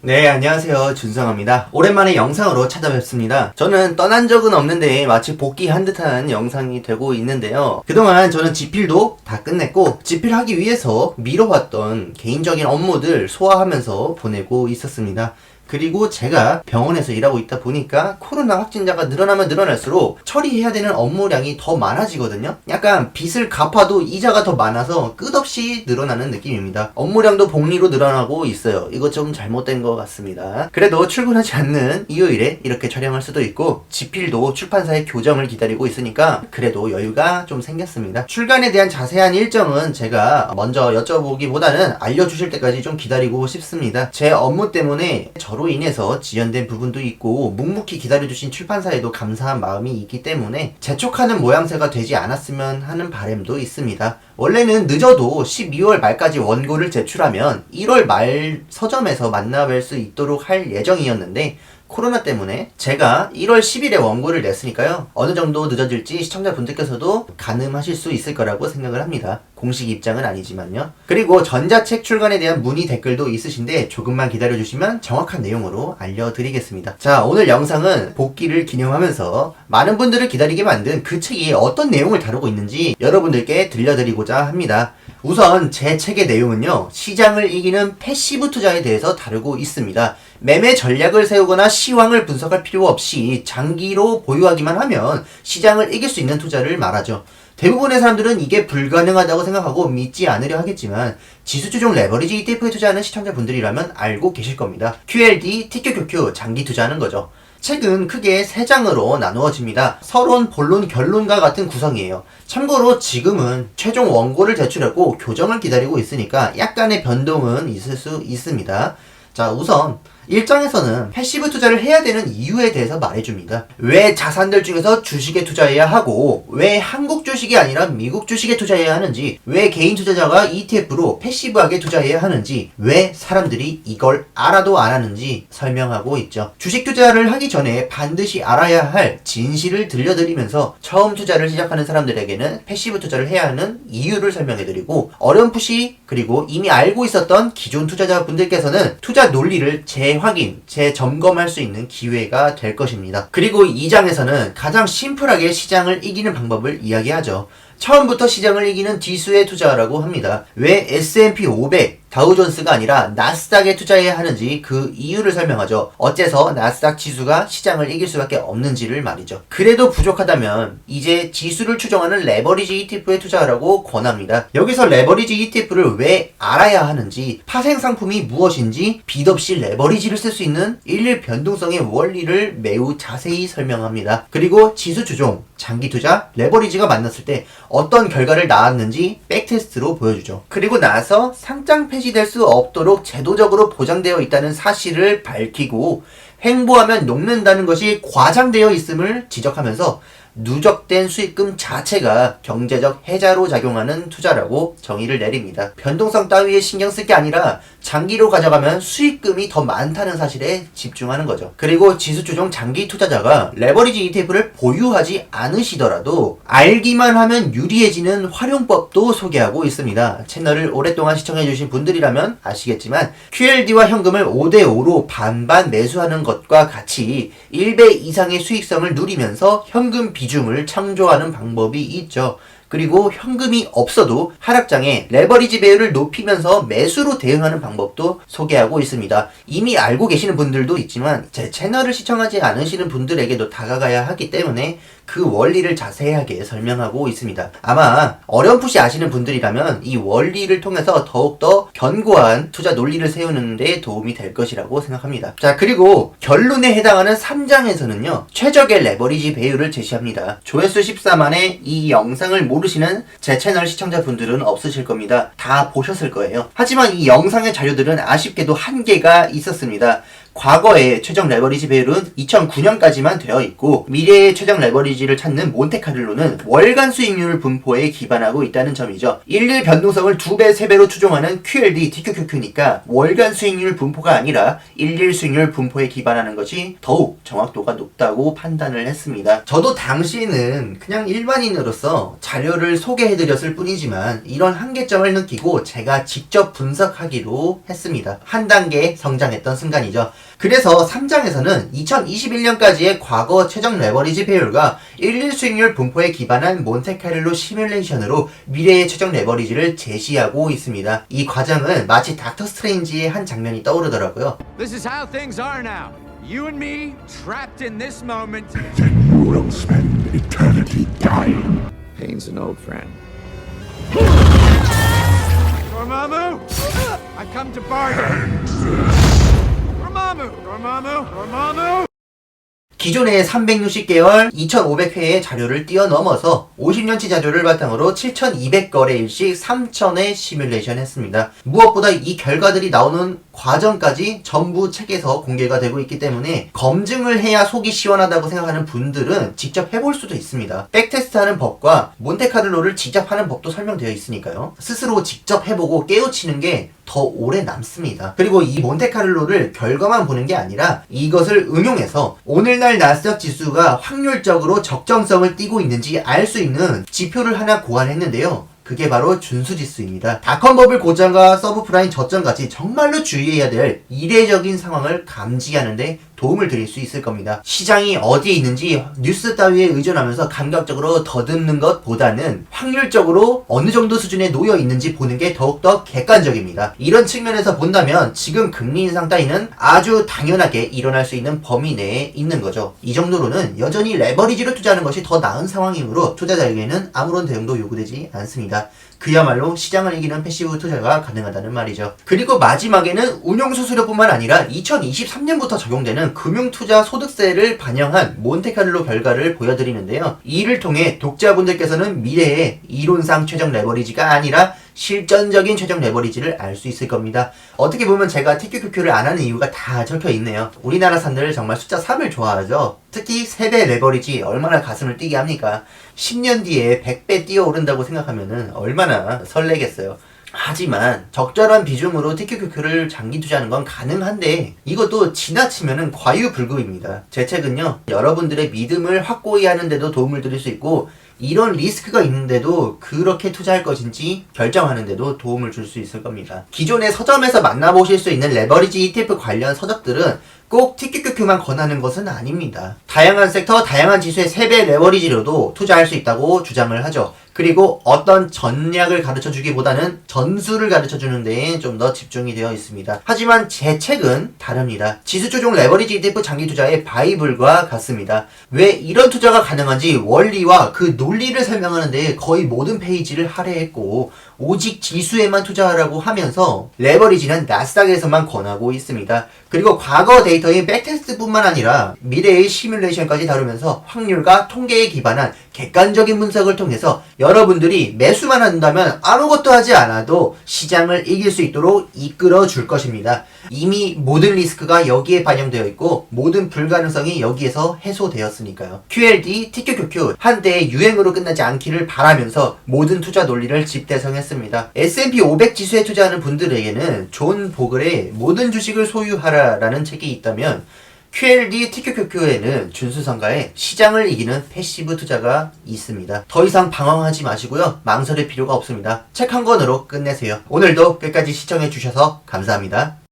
네, 안녕하세요. 준성입니다. 오랜만에 영상으로 찾아뵙습니다. 저는 떠난 적은 없는데 마치 복귀한 듯한 영상이 되고 있는데요. 그동안 저는 지필도 다 끝냈고, 지필하기 위해서 미뤄왔던 개인적인 업무들 소화하면서 보내고 있었습니다. 그리고 제가 병원에서 일하고 있다 보니까 코로나 확진자가 늘어나면 늘어날수록 처리해야 되는 업무량이 더 많아지거든요. 약간 빚을 갚아도 이자가 더 많아서 끝없이 늘어나는 느낌입니다. 업무량도 복리로 늘어나고 있어요. 이거 좀 잘못된 것 같습니다. 그래도 출근하지 않는 일요일에 이렇게 촬영할 수도 있고 지필도 출판사의 교정을 기다리고 있으니까 그래도 여유가 좀 생겼습니다. 출간에 대한 자세한 일정은 제가 먼저 여쭤보기보다는 알려주실 때까지 좀 기다리고 싶습니다. 제 업무 때문에 저로 인해서 지연된 부분도 있고 묵묵히 기다려주신 출판사에도 감사한 마음이 있기 때문에 재촉하는 모양새가 되지 않았으면 하는 바람도 있습니다. 원래는 늦어도 12월 말까지 원고를 제출하면 1월 말 서점에서 만나뵐 수 있도록 할 예정이었는데 코로나 때문에 제가 1월 10일에 원고를 냈으니까요. 어느 정도 늦어질지 시청자분들께서도 가늠하실 수 있을 거라고 생각을 합니다. 공식 입장은 아니지만요. 그리고 전자책 출간에 대한 문의 댓글도 있으신데 조금만 기다려주시면 정확한 내용으로 알려드리겠습니다. 자, 오늘 영상은 복귀를 기념하면서 많은 분들을 기다리게 만든 그 책이 어떤 내용을 다루고 있는지 여러분들께 들려드리고자 합니다. 우선 제 책의 내용은요, 시장을 이기는 패시브 투자에 대해서 다루고 있습니다. 매매 전략을 세우거나 시황을 분석할 필요 없이 장기로 보유하기만 하면 시장을 이길 수 있는 투자를 말하죠. 대부분의 사람들은 이게 불가능하다고 생각하고 믿지 않으려 하겠지만 지수주종 레버리지 ETF에 투자하는 시청자분들이라면 알고 계실 겁니다. QLD, TQQQ 장기 투자하는 거죠. 책은 크게 세 장으로 나누어집니다. 서론, 본론, 결론과 같은 구성이에요. 참고로 지금은 최종 원고를 제출하고 교정을 기다리고 있으니까 약간의 변동은 있을 수 있습니다. 자, 우선 1장에서는 패시브 투자를 해야 되는 이유에 대해서 말해줍니다. 왜 자산들 중에서 주식에 투자해야 하고, 왜 한국 주식이 아니라 미국 주식에 투자해야 하는지, 왜 개인 투자자가 ETF로 패시브하게 투자해야 하는지, 왜 사람들이 이걸 알아도 안 하는지 설명하고 있죠. 주식 투자를 하기 전에 반드시 알아야 할 진실을 들려드리면서 처음 투자를 시작하는 사람들에게는 패시브 투자를 해야 하는 이유를 설명해드리고, 어렴풋이 그리고 이미 알고 있었던 기존 투자자분들께서는 투자 논리를 재 재확인, 재점검할 수 있는 기회가 될 것입니다. 그리고 2장에서는 가장 심플하게 시장을 이기는 방법을 이야기하죠. 처음부터 시장을 이기는 지수에 투자하라고 합니다. 왜 S&P 500, 다우존스가 아니라 나스닥에 투자해야 하는지 그 이유를 설명하죠. 어째서 나스닥 지수가 시장을 이길 수밖에 없는지를 말이죠. 그래도 부족하다면 이제 지수를 추정하는 레버리지 ETF에 투자하라고 권합니다. 여기서 레버리지 ETF를 왜 알아야 하는지, 파생 상품이 무엇인지, 빚 없이 레버리지를 쓸 수 있는 일일 변동성의 원리를 매우 자세히 설명합니다. 그리고 지수 추종, 장기 투자, 레버리지가 만났을 때 어떤 결과를 낳았는지 백테스트로 보여주죠. 그리고 나서 상장 폐지될 수 없도록 제도적으로 보장되어 있다는 사실을 밝히고 횡보하면 녹는다는 것이 과장되어 있음을 지적하면서 누적된 수익금 자체가 경제적 해자로 작용하는 투자라고 정의를 내립니다. 변동성 따위에 신경 쓸 게 아니라 장기로 가져가면 수익금이 더 많다는 사실에 집중하는 거죠. 그리고 지수조정 장기 투자자가 레버리지 ETF를 보유하지 않으시더라도 알기만 하면 유리해지는 활용법도 소개하고 있습니다. 채널을 오랫동안 시청해주신 분들이라면 아시겠지만 QLD와 현금을 5대5로 반반 매수하는 것과 같이 1배 이상의 수익성을 누리면서 현금 비중을 창조하는 방법이 있죠. 그리고 현금이 없어도 하락장에 레버리지 배율을 높이면서 매수로 대응하는 방법도 소개하고 있습니다. 이미 알고 계시는 분들도 있지만 제 채널을 시청하지 않으시는 분들에게도 다가가야 하기 때문에 그 원리를 자세하게 설명하고 있습니다. 아마 어렴풋이 아시는 분들이라면 이 원리를 통해서 더욱더 견고한 투자 논리를 세우는 데 도움이 될 것이라고 생각합니다. 자, 그리고 결론에 해당하는 3장에서는요, 최적의 레버리지 배율을 제시합니다. 조회수 14만에 이 영상을 모르시는 제 채널 시청자분들은 없으실 겁니다. 다 보셨을 거예요. 하지만 이 영상의 자료들은 아쉽게도 한계가 있었습니다. 과거의 최적 레버리지 배율은 2009년까지만 되어 있고 미래의 최적 레버리지를 찾는 몬테카를로는 월간 수익률 분포에 기반하고 있다는 점이죠. 일일 변동성을 2배, 3배로 추종하는 QLD, TQQQ니까 월간 수익률 분포가 아니라 일일 수익률 분포에 기반하는 것이 더욱 정확도가 높다고 판단을 했습니다. 저도 당시에는 그냥 일반인으로서 자료를 소개해드렸을 뿐이지만 이런 한계점을 느끼고 제가 직접 분석하기로 했습니다. 한 단계 성장했던 순간이죠. 그래서 3장에서는 2021년까지의 과거 최적 레버리지 배율과 일일 수익률 분포에 기반한 몬테카를로 시뮬레이션으로 미래의 최적 레버리지를 제시하고 있습니다. 이 과정은 마치 닥터 스트레인지의 한 장면이 떠오르더라고요. This is how things are now. You and me, trapped in this moment. Then you will spend eternity dying. Pain's an old friend. Dormammu! I come to bargain! 기존의 360개월 2500회의 자료를 뛰어넘어서 50년치 자료를 바탕으로 7200거래일씩 3000회 시뮬레이션 했습니다. 무엇보다 이 결과들이 나오는 과정까지 전부 책에서 공개가 되고 있기 때문에 검증을 해야 속이 시원하다고 생각하는 분들은 직접 해볼 수도 있습니다. 백테스트하는 법과 몬테카를로를 직접 하는 법도 설명되어 있으니까요. 스스로 직접 해보고 깨우치는 게 더 오래 남습니다. 그리고 이 몬테카를로를 결과만 보는 게 아니라 이것을 응용해서 오늘날 나스닥 지수가 확률적으로 적정성을 띠고 있는지 알 수 있는 지표를 하나 고안했는데요. 그게 바로 준수지수입니다. 닷컴버블 고점과 서브프라임 저점까지 정말로 주의해야 될 이례적인 상황을 감지하는데 도움을 드릴 수 있을 겁니다. 시장이 어디에 있는지 뉴스 따위에 의존하면서 감각적으로 더듬는 것보다는 확률적으로 어느 정도 수준에 놓여 있는지 보는 게 더욱더 객관적입니다. 이런 측면에서 본다면 지금 금리 인상 따위는 아주 당연하게 일어날 수 있는 범위 내에 있는 거죠. 이 정도로는 여전히 레버리지로 투자하는 것이 더 나은 상황이므로 투자자에게는 아무런 대응도 요구되지 않습니다. 그야말로 시장을 이기는 패시브 투자가 가능하다는 말이죠. 그리고 마지막에는 운용수수료뿐만 아니라 2023년부터 적용되는 금융투자 소득세를 반영한 몬테카를로 결과를 보여드리는데요. 이를 통해 독자분들께서는 미래의 이론상 최적 레버리지가 아니라 실전적인 최적 레버리지를 알 수 있을 겁니다. 어떻게 보면 제가 TQQQ를 안 하는 이유가 다 적혀 있네요. 우리나라 산들 정말 숫자 3을 좋아하죠. 특히 3배 레버리지 얼마나 가슴을 뛰게 합니까? 10년 뒤에 100배 뛰어오른다고 생각하면은 얼마나 설레겠어요. 하지만 적절한 비중으로 TQQQ를 장기 투자하는 건 가능한데 이것도 지나치면은 과유불급입니다. 제 책은요 여러분들의 믿음을 확고히 하는데도 도움을 드릴 수 있고 이런 리스크가 있는데도 그렇게 투자할 것인지 결정하는데도 도움을 줄 수 있을 겁니다. 기존의 서점에서 만나보실 수 있는 레버리지 ETF 관련 서적들은 꼭 TQQQ만 권하는 것은 아닙니다. 다양한 섹터, 다양한 지수의 3배 레버리지로도 투자할 수 있다고 주장을 하죠. 그리고 어떤 전략을 가르쳐 주기보다는 전술을 가르쳐 주는 데에 좀 더 집중이 되어 있습니다. 하지만 제 책은 다릅니다. 지수 조종 레버리지 ETF 장기 투자의 바이블과 같습니다. 왜 이런 투자가 가능한지 원리와 그 논리를 설명하는 데 거의 모든 페이지를 할애했고 오직 지수에만 투자하라고 하면서 레버리지는 나스닥에서만 권하고 있습니다. 그리고 과거 데이터인 백테스트뿐만 아니라 미래의 시뮬레이션까지 다루면서 확률과 통계에 기반한 객관적인 분석을 통해서 여러분들이 매수만 한다면 아무것도 하지 않아도 시장을 이길 수 있도록 이끌어 줄 것입니다. 이미 모든 리스크가 여기에 반영되어 있고 모든 불가능성이 여기에서 해소되었으니까요. QLD, TQQQ 한때 유행으로 끝나지 않기를 바라면서 모든 투자 논리를 집대성했습니다. S&P 500 지수에 투자하는 분들에게는 존 보글의 모든 주식을 소유하라라는 책이 있다면 QLD TQQQ에는 준수성가에 시장을 이기는 패시브 투자가 있습니다. 더 이상 방황하지 마시고요. 망설일 필요가 없습니다. 책 한 권으로 끝내세요. 오늘도 끝까지 시청해 주셔서 감사합니다.